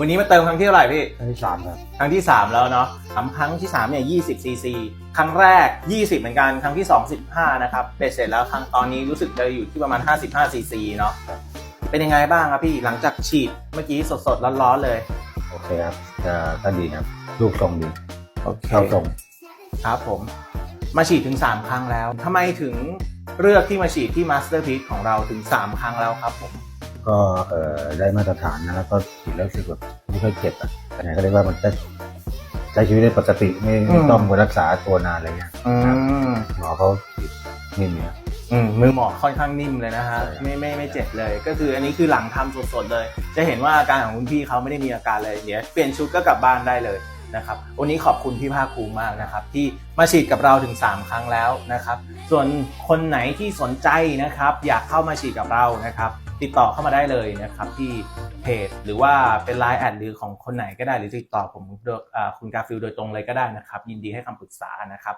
วันนี้มาเติมครั้งที่เท่าไหร่พี่ ครั้งที่สามครับ ครั้งที่ 3 แล้วเนาะสามครั้งที่3เนี่ย20 ซีซี ครั้งแรก 20 เหมือนกัน ครั้งที่2 15นะครับเบ็ดเสร็จแล้วครั้งตอนนี้รู้สึกจะอยู่ที่ประมาณ 55 ซีซีเนาะ ครับ เป็นยังไงบ้างครับพี่ หลังจากฉีดเมื่อกี้สดๆร้อนๆเลย โอเคครับก็ก็ดีครับ ลูกทรงดีโอเค เข้าทรงครับผม มาฉีดถึง 3 ครั้งแล้ว ทำไมถึงเลือกที่มาฉีดที่ Masterpiece ของเราถึง 3 ครั้งแล้วครับผม ก็เอ่อได้มาตรฐานนะแล้วก็ฉีดแล้วรู้สึกแบบไม่ค่อยเจ็บอะแต่ไงก็เรียกว่ามันจะใช้ชีวิตได้ปกติไม่ไม่ต้องไปรักษาตัวนานอะไรเงี้ยอืมหมอเขาฉีดนิ่มเนี่ยอืมมือหมอค่อนข้างนิ่มเลยนะฮะใช่ไม่ไม่ไม่เจ็บเลย ก็คืออันนี้คือหลังทำสดๆเลย จะเห็นว่าอาการของคุณพี่เขาไม่ได้มีอาการเลยเดี๋ยวเปลี่ยนชุดก็กลับบ้านได้เลย นะครับวันนี้ขอบคุณพี่ภาคภูมิมากนะครับ ที่มาฉีดกับเราถึง 3 ครั้งแล้วนะครับ ส่วนคนไหนที่สนใจนะครับ อยากเข้ามาฉีดกับเรานะครับ ติดต่อเข้ามาได้เลยนะครับที่เพจหรือว่าเป็นไลน์แอดหรือของคนไหนก็ได้หรือติดต่อผมดยอ่าคุณกาฟิลโดยตรงเลยก็ได้นะครับ ยินดีให้คำปรึกษานะครับ